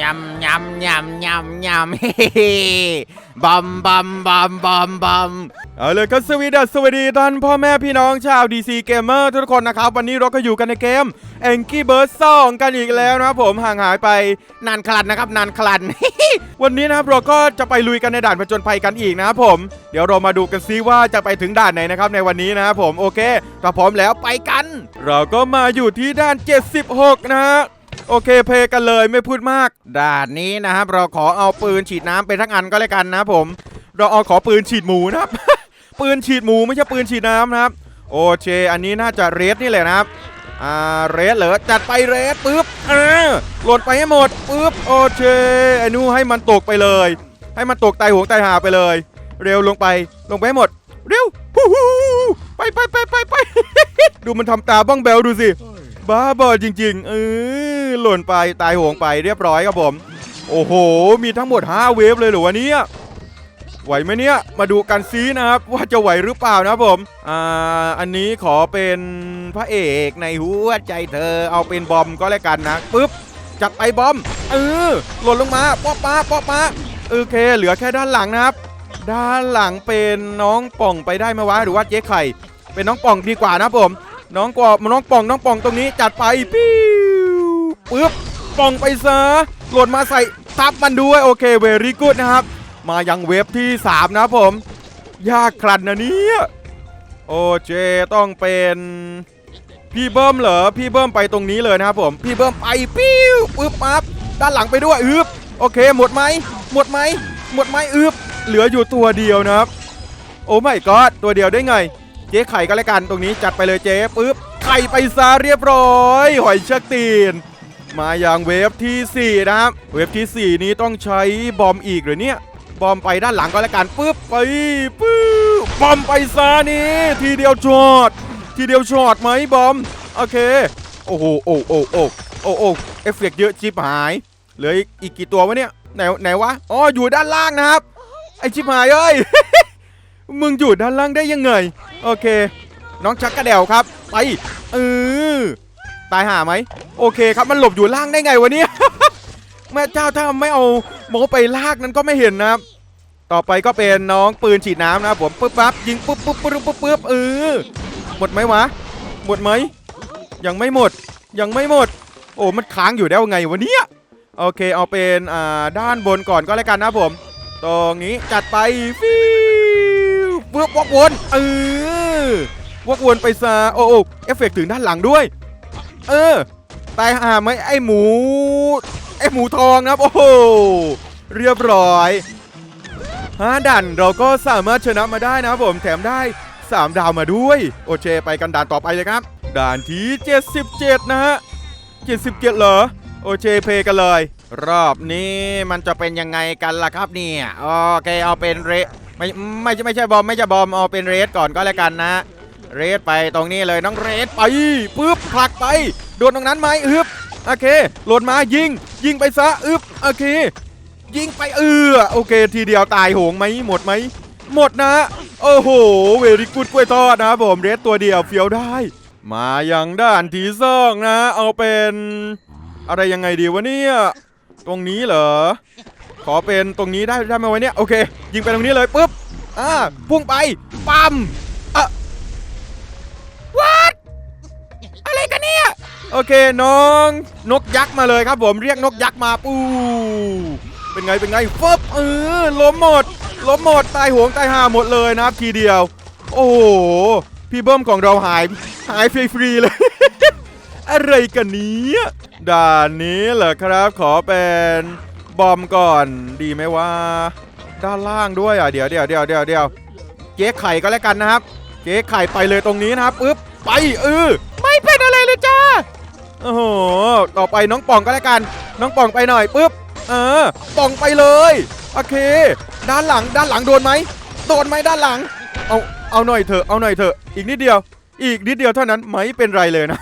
ยำยำยำยำยำเฮ้บอมบอมบอมบอมบอมเอาเลยครับสวีดัสสวัสดีท่านพ่อแม่พี่น้องชาว DC Gamer ทุกคนนะครับ วันนี้เราก็อยู่กันในเกม Angry Birds 2 กันอีกแล้วนะครับผมห่างหายไปนานคลันนะครับนานคลัน วันนี้นะครับเราก็จะไปลุยกันในด่านผจญภัยกันอีกนะครับผม เดี๋ยวเรามาดูกันซิว่าจะไปถึงด่านไหนนะครับในวันนี้นะครับผมโอเคถ้าพร้อมแล้วไปกัน เราก็มาอยู่ที่ด่าน 76 นะฮะ โอเคเพย์กันเลยไม่พูดมาก ด่านนี้นะครับ เราขอเอาปืนฉีดน้ำไปทั้งอันก็แล้วกันนะผม เราเอาขอปืนฉีดหมูนะครับ ปืนฉีดหมูไม่ใช่ปืนฉีดน้ำนะครับ โอเค อันนี้น่าจะเรสนี่แหละนะครับอ่าเรสเหรอจัดไปเรสปุ๊บเออหล่นไปให้หมดปุ๊บโอเคไอ้นู่ให้มันตกไปเลย ให้มันตกตายหวงตายหาไปเลย เร็วลงไปลงไปให้หมด เร็วฮู้ฮู้ไปไปไปไปไปดูมันทำตาบ้องแบวดูสิ บ้าบอจริง ๆ เออหล่นไปตายโหงไปเรียบร้อยครับผม โอ้โห มีทั้งหมด 5 เวฟเลยเหรอวะเนี่ยไหวไหมเนี่ย มาดูกันซีนะครับ ว่าจะไหวหรือเปล่านะผม อ่า อันนี้ขอเป็นพระเอกในหัวใจเธอ เอาเป็นบอมก็แล้วกันนะปึ๊บจัดไปบอม เออ หล่นลงมาป๊อปป้าป๊อปป้าโอเค เหลือแค่ด้านหลังนะครับ ด้านหลังเป็นน้องป่องไปได้ไหมวะหรือว่าเจ๊ไข่ เป็นน้องป่องดีกว่านะผม น้องกว่าน้องป่องน้องป่องตรงนี้จัดไปปิ้วปึ๊บป่องไปซะหล่นมาใส่ทับมันด้วยโอเคเวรี่กูดนะครับ มายังเวฟที่ 3 นะผม ยากครันนะเนี่ยโอเคต้องเป็นพี่เบิ้มเหรอพี่เบิ้มไปตรงนี้เลยนะครับผมพี่เบิ้มไปปิ้วปึ๊บปั๊บด้านหลังไปด้วยอึบโอเคหมดไหมหมดไหมหมดไหมอึบเหลืออยู่ตัวเดียวนะครับ โอ้ไม่ก็ตัวเดียวได้ไง เจ๊ไข่ก็แล้วกันตรงนี้จัดไปเลยเจ๊ปึ๊บไข่ไปซะเรียบร้อย หอยเชือกตีน มาอย่างเวฟทีสี่4 นะครับ เวฟทีสี่ 4 นี้ต้องใช้บอมอีกหรือเนี่ย บอมไปด้านหลังก็แล้วกันปึ๊บไปปึ๊บบอมไปซะนี่ทีเดียวช็อตทีเดียวช็อตไหมบอมโอเคโอ้โหโอ้โอ้โอ้โอ้โอ้เอฟเฟกต์เยอะชิบหายเหลืออีกกี่ตัววะเนี่ยไหนไหนวะอ๋ออยู่ด้านล่างนะครับไอชิบหายเอ้ย มึงอยู่ด้านล่างได้ยังไง โอเค น้องชักกระเดวครับ ไปเออตายหาไหม โอเคครับมันหลบอยู่ล่างได้ไงวะเนี่ยแม่เจ้าถ้าไม่เอาโมไปลากนั้นก็ไม่เห็นนะครับ ต่อไปก็เป็นน้องปืนฉีดน้ำนะผมปึ๊บปั๊บยิงปุ๊บปุ๊บปุ๊บปุ๊บปุ๊บเออหมดไหมวะ หมดไหมยังไม่หมด ยังไม่หมด โอ้มันค้างอยู่ได้ยังไงวะเนี่ยโอเคเอาเป็นอ่าด้านบนก่อนก็แล้วกันนะผม ตรงนี้จัดไปฟิ วปึ๊บวกวนเออวกวนไปซะโอ้โอ้เอฟเฟกต์ถึงด้านหลังด้วย เออตายห่าไหมไอหมู ไอหมูทองนะครับ โอ้โห เรียบร้อยฮะดันเราก็สามารถชนะมาได้นะผมแถมได้ 3 ดาวมาด้วย โอเคไปกันด่านต่อไปเลยครับ ด่านที่ 77 นะฮะ 77 เหรอ โอเคเพย์กันเลย รอบนี้มันจะเป็นยังไงกันล่ะครับเนี่ย โอเคเอาเป็นเร ไม่ไม่ใช่ไม่ใช่บอมไม่ใช่บอมเอาเป็นเรสก่อนก็แล้วกันนะ เรสไปตรงนี้เลยน้องเรสไปปึ๊บผลักไปโดนตรงนั้นไหมอึบโอเคโหลดมายิง ยิงไปซะอึบโอเค ยิงไปเออโอเค ทีเดียวตายโหงไหมหมดไหมหมดนะ โอ้โห เวริกุดกล้วยทอดนะบผมเรสตัวเดียวเฟี้ยวได้ มาอย่างด้านที่องนะ เอาเป็น อะไรยังไงดีวะเนี่ย ตรงนี้เหรอ ขอเป็นตรงนี้ได้ได้ไหมวะเนี่ยโอเค ยิงไปตรงนี้เลยปุ๊บอ่าพุ่งไปปั๊มอะ what อะไรกันเนี่ยโอเคน้อง นกยักษ์มาเลยครับผมเรียกนกยักษ์มาปูเป็นไงเป็นไงฟึบเออล้มหมดล้มหมดตายหวงตายห่าหมดเลยนะครับทีเดียว โอ้โหพี่เบิ้มของเราหายหายฟรีๆเลย อะไรกันเนี้ยด่านนี้เหรอครับขอเป็น บอมก่อน ดีไหมว่า ด้านล่างด้วยอะเดี๋ยวเดี๋ยวเดี๋ยวเดี๋ยวเดี๋ยวเจ๊ไข่ก็แล้วกันนะครับเจ๊ไข่ไปเลยตรงนี้นะครับปึ๊บไปเออไม่เป็นอะไรเลยจ้าโอ้โหต่อไปน้องป่องก็แล้วกัน น้องป่องไปหน่อยปึ๊บเออป่องไปเลยโอเค ด้านหลังด้านหลังโดนไหมโดนไหมด้านหลัง เอาเอาหน่อยเถอะเอาหน่อยเถอะอีกนิดเดียว อีกนิดเดียวเท่านั้นไม่เป็นไรเลยนะ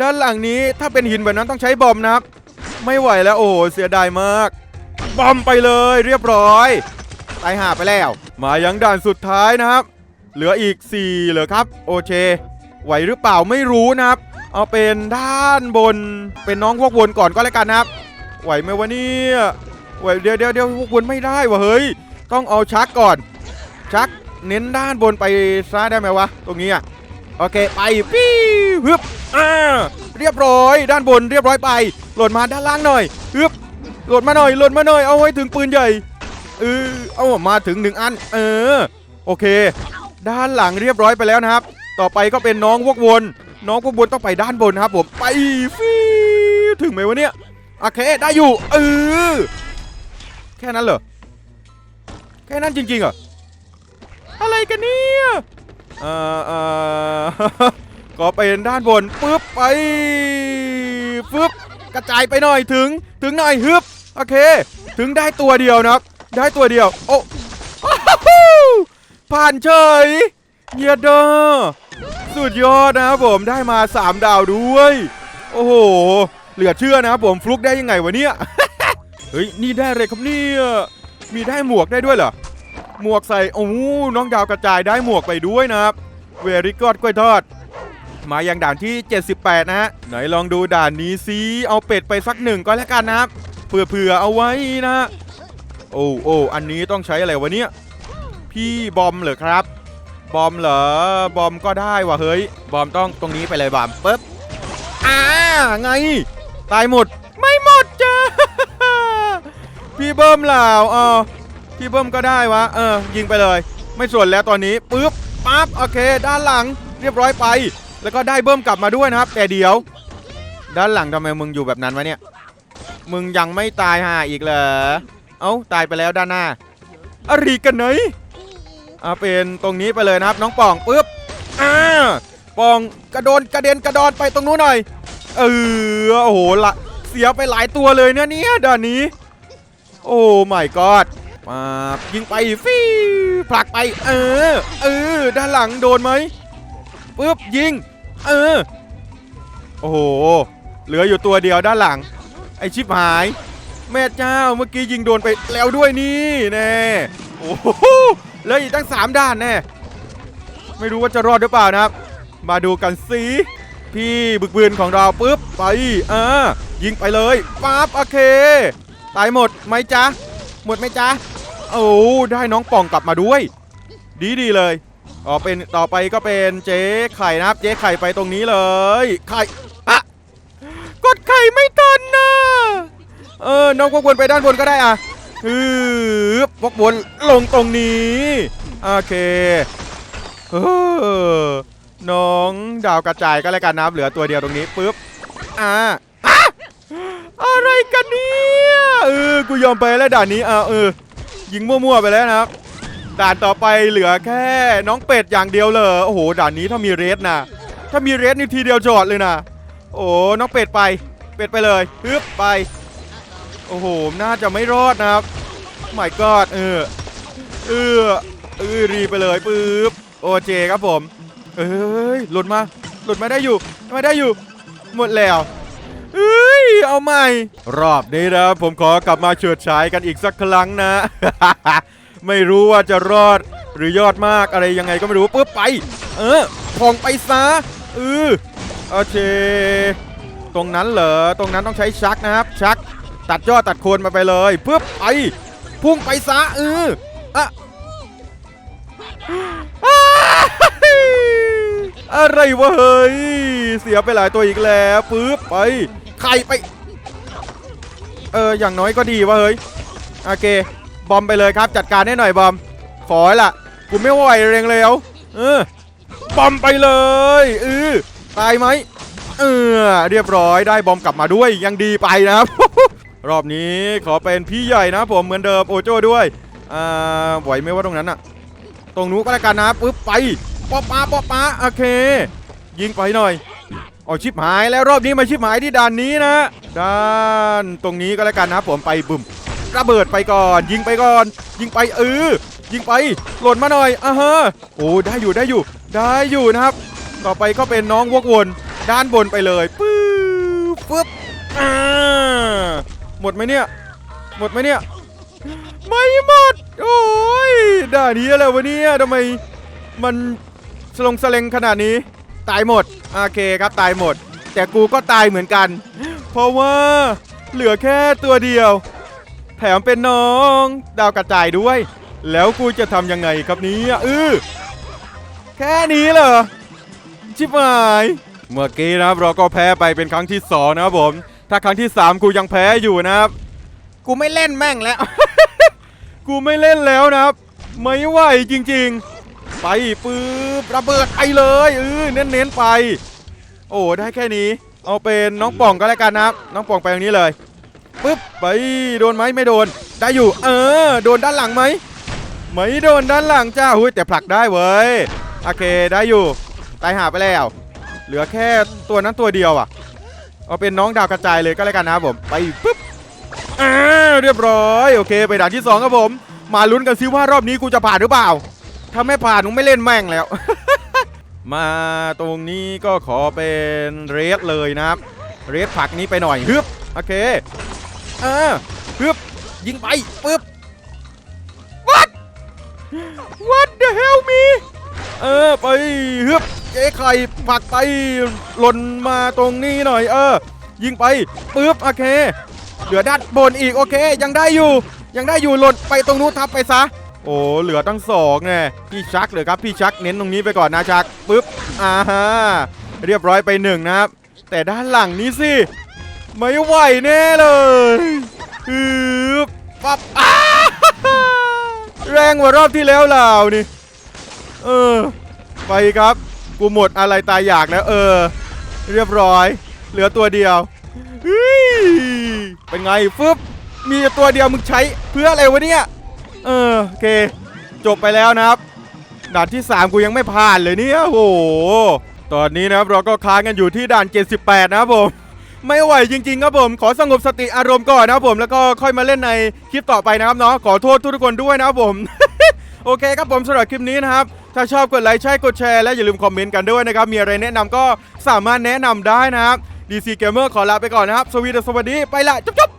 ด้านหลังนี้ถ้าเป็นหินแบบนั้นต้องใช้บอมนะครับ ไม่ไหวแล้วโอ้โหเสียดายมาก บอมไปเลยเรียบร้อยตายห่าไปแล้ว มายังด่านสุดท้ายนะครับ เหลืออีก 4 เหลือครับ โอเค ไหวหรือเปล่าไม่รู้นะครับ เอาเป็นด้านบน เป็นน้องพวกวนก่อนก็แล้วกันนะครับ ไหวไหมวะเนี่ยไหวเดี๋ยวเดี๋ยวเดี๋ยวพวกวนไม่ได้วะเฮ้ย ต้องเอาชักก่อน ชักเน้นด้านบนไปซะได้ไหมวะ ตรงนี้อะ โอเคไปปี้ฮึบอ่าเรียบร้อย ด้านบนเรียบร้อยไป หล่นมาด้านล่างหน่อยฮึบหล่นมาหน่อยหล่นมาหน่อยเอาให้ถึงปืนใหญ่เออเอามาถึงหนึ่งอัน เออโอเค ด้านหลังเรียบร้อยไปแล้วนะครับ ต่อไปก็เป็นน้องวกวน น้องวกวนต้องไปด้านบนนะครับผมไปฟีถึงไหมวะเนี่ยโอเคได้อยู่เออแค่นั้นเหรอแค่นั้นจริงๆเหรออะไรกันเนี่ย เอ่อเอ่อ ก็เป็นด้านบนปึ๊บไปปึ๊บกระจายไปหน่อยถึงถึงหน่อยฮึบโอเค ถึงได้ตัวเดียวนะครับ ได้ตัวเดียว โอ้ผ่านเฉยเยียดเดอสุดยอดนะครับผมได้มา 3 ดาวด้วย โอ้โห เหลือเชื่อนะครับผมฟลุกได้ยังไงวะเนี่ย เฮ้ย นี่ได้อะไรครับเนี่ย มีได้หมวกได้ด้วยเหรอ หมวกใส่โอ้น้องดาวกระจายได้หมวกไปด้วยนะครับเวริกอดกล้วยทอด มายังด่านที่ 78 นะฮะไหนลองดูด่านนี้ซิเอาเป็ดไปสักหนึ่งก็แล้วกันนะครับเผื่อๆเอาไว้นะฮะโอ้โอ้อันนี้ต้องใช้อะไรวะเนี่ยพี่บอมเหรอครับ บอมเหรอบอมก็ได้วะเฮ้ย บอมต้องตรงนี้ไปเลยบอมปึ๊บอ่าไง ตายหมด ไม่หมดจ้าพี่เบิ้มเหล่าเออ พี่เบิ้มก็ได้วะ เออ ยิงไปเลย ไม่ส่วนแล้วตอนนี้ปึ๊บปั๊บโอเค ด้านหลังเรียบร้อยไป แล้วก็ได้เบิ้มกลับมาด้วยนะครับ แต่เดี๋ยว ด้านหลังทำไมมึงอยู่แบบนั้นวะเนี่ย มึงยังไม่ตายห่าอีกเหรอ เอ้าตายไปแล้วด้านหน้าอะไรกันไหนอ่าเป็นตรงนี้ไปเลยนะครับ น้องป่องปึ๊บอ่าป่องกระโดนกระเด็นกระดอนไปตรงนู้นหน่อย เออโอ้โหละเสียไปหลายตัวเลยเนี่ยเนี่ยด้านนี้ โอ้ไม่กอด มายิงไปฟีผลักไป เออ เออ ด้านหลังโดนไหมปึ๊บยิง เออ โอ้โห เหลืออยู่ตัวเดียวด้านหลัง ไอชิบหาย แม่เจ้าเมื่อกี้ยิงโดนไปแล้วด้วยนี่แน่โอ้โหเหลืออีกตั้งสามด้านแน่ไม่รู้ว่าจะรอดหรือเปล่านะครับ มาดูกันสิพี่บึกบืนของเราปุ๊บไปอ่ายิงไปเลยปั๊บโอเค ตายหมดไหมจ๊ะ หมดไหมจ๊ะโอ้ได้น้องป่องกลับมาด้วย ดีดีเลยอ๋อเป็นต่อไปก็เป็นเจ๊ไข่นะครับ เจ๊ไข่ไปตรงนี้เลยไข่อะกดไข่ไม่ทันนะเออน้องพวกวนไปด้านบนก็ได้อะฮึบพวกวนลงตรงนี้โอเคเออน้องดาวกระจายก็แล้วกันนะครับเหลือตัวเดียวตรงนี้ปุ๊บอ่าอะอะไรกันเนี่ย เออกูยอมไปแล้วด่านนี้อะเออยิงมั่วๆไปแล้วนะครับด่านต่อไปเหลือแค่น้องเป็ดอย่างเดียวเลยโอ้โหด่านนี้ถ้ามีเรสนะถ้ามีเรสนี่ทีเดียวจอดเลยนะโอ้น้องเป็ดไป เป็ดไปเลยฮึบไป โอ้โหน่าจะไม่รอดนะครับไม่กอดเออเออเออรีไปเลยปึ๊บโอเจครับผม เอ้ยหลุดมาหลุดมาได้อยู่มาได้อยู่ หมดแล้ว เอาใหม่ รอบนี้นะผมขอกลับมาเฉิดฉายกันอีกสักครั้งนะ ไม่รู้ว่าจะรอดหรือยอดมากอะไรยังไงก็ไม่รู้ปุ๊บไป เออพองไปซะเออโอเค ตรงนั้นเหรอตรงนั้นต้องใช้ชักนะครับ ชัก ตัดยอดตัดโคนมาไปเลยปุ๊บไปพุ่งไปซะเอออะอ้ายอะไรวะเฮ้ย เสียไปหลายตัวอีกแล้วปุ๊บไป ไข่ไป เออ อย่างน้อยก็ดีวะเฮ้ย โอเค บอมไปเลยครับ จัดการให้หน่อยบอม ขอละกูไม่ไหวเรงแล้วเออบอมไปเลยเออตายไหมเออเรียบร้อยได้บอมกลับมาด้วยยังดีไปนะครับ รอบนี้ขอเป็นพี่ใหญ่นะผมเหมือนเดิมโอโจ้ด้วยอ่าไหวไหมว่าตรงนั้นอะตรงนู้นก็แล้วกันนะปึ๊บไปป๊อปป้าป๊อปป้าโอเค ยิงไปหน่อย เอาชิบหายแล้วรอบนี้มาชิบหายที่ด่านนี้นะ ด้านตรงนี้ก็แล้วกันนะผมไปบึมระเบิดไปก่อน ยิงไปก่อน ยิงไปเออยิงไปหล่นมาหน่อยอะฮะโอ้ได้อยู่ได้อยู่ ได้อยู่นะครับ ต่อไปก็เป็นน้องวกวนด้านบนไปเลยปึ๊บปึ๊บอ่าหมดไหมเนี่ย หมดไหมเนี่ย ไม่หมด โอ้ยด่านี้อะไรวะเนี่ยทำไม มันสลงสเลงขนาดนี้ ตายหมด โอเคครับตายหมด แต่กูก็ตายเหมือนกัน เพราะว่าเหลือแค่ตัวเดียว แถมเป็นน้องดาวกระจายด้วย แล้วกูจะทำยังไงครับเนี้เออแค่นี้เหรอ ชิบหาย เมื่อกี้นะครับเราก็แพ้ไปเป็นครั้งที่สองนะครับผม ถ้าครั้งที่สามกูยังแพ้อยู่นะครับ กูไม่เล่นแม่งแล้ว กูไม่เล่นแล้วนะครับ ไม่ไหวจริง ๆ ไปปื๊บระเบิดไปเลยเออเน้นๆไป โอ้ได้แค่นี้ เอาเป็นน้องป่องก็แล้วกันนะครับน้องป่องไปตรงนี้เลยปึ๊บไปโดนไหมไม่โดน ได้อยู่ เออ โดนด้านหลังไหมไม่โดนด้านหลังจ้าหุ้ยแต่ผลักได้เว้ยโอเคได้อยู่ตายหาไปแล้ว เหลือแค่ตัวนั้นตัวเดียวอะ เอาเป็นน้องดาวกระจายเลยก็แล้วกันนะครับผมไปปึ๊บอ่าเรียบร้อยโอเค ไปด่านที่2ครับผม มาลุ้นกันซิว่ารอบนี้กูจะผ่านหรือเปล่า ถ้าไม่ผ่านมึงไม่เล่นแม่งแล้ว มาตรงนี้ก็ขอเป็นเรสเลยนะครับ เรสผักนี้ไปหน่อยฮึบโอเคอ่าฮึบยิงไปปึ๊บ what what the hell me เออไปฮึบเจ๊ไข่ผักไปหล่นมาตรงนี้หน่อย เออ ยิงไปปึ๊บโอเคเหลือด้านบนอีกโอเค ยังได้อยู่ ยังได้อยู่หล่นไปตรงนู้นทับไปซะ โอ้เหลือตั้งสองไงพี่ชักเลยครับพี่ชักเน้นตรงนี้ไปก่อนนะชักปึ๊บอ่าฮะเรียบร้อยไปหนึ่งนะครับ แต่ด้านหลังนี้สิไม่ไหวแน่เลยฮึบปั๊บอ้าแรงกว่ารอบที่แล้วเรานี่เออ ไปครับ กูหมดอะไรตายอยากแล้วเออ เรียบร้อย เหลือตัวเดียวเฮ้ยเป็นไงฟึบมีตัวเดียวมึงใช้เพื่ออะไรวะเนี่ย เออโอเค จบไปแล้วนะครับด่านที่ 3 กูยังไม่ผ่านเลยเนี่ยโอ้โหตอนนี้นะครับเราก็ค้างกันอยู่ที่ด่าน 78 นะครับผมไม่ไหวจริงๆครับผมขอสงบสติอารมณ์ก่อนนะครับผมแล้วก็ค่อยมาเล่นในคลิปต่อไปนะครับเนาะขอโทษทุกคนด้วยนะครับผม โอเคครับผมสำหรับคลิปนี้นะครับ ถ้าชอบกดไลค์ใช่กดแชร์และอย่าลืมคอมเมนต์กันด้วยนะครับ มีอะไรแนะนำก็สามารถแนะนำได้นะครับ DC Gamer ขอลาไปก่อนนะครับ สวีดสวัสดีไปละจุ๊บ